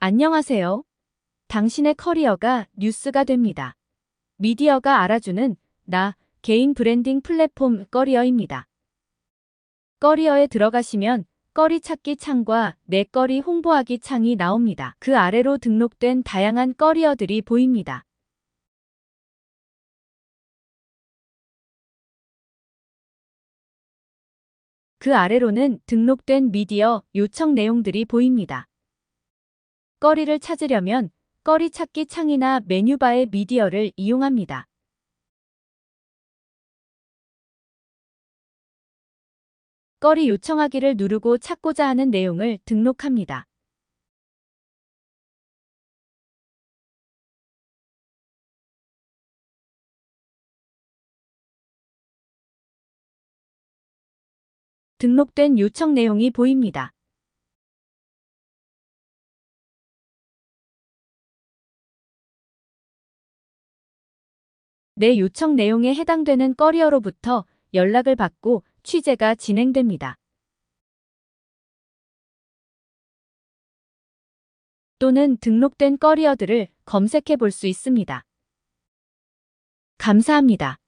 안녕하세요. 당신의 커리어가 뉴스가 됩니다. 미디어가 알아주는 나 개인 브랜딩 플랫폼 꺼리어입니다. 꺼리어에 들어가시면 꺼리 찾기 창과 내 꺼리 홍보하기 창이 나옵니다. 그 아래로 등록된 다양한 꺼리어들이 보입니다. 그 아래로는 등록된 미디어 요청 내용들이 보입니다. 꺼리를 찾으려면 꺼리 찾기 창이나 메뉴바의 미디어를 이용합니다. 꺼리 요청하기를 누르고 찾고자 하는 내용을 등록합니다. 등록된 요청 내용이 보입니다. 내 요청 내용에 해당되는 꺼리어로부터 연락을 받고 취재가 진행됩니다. 또는 등록된 꺼리어들을 검색해 볼 수 있습니다. 감사합니다.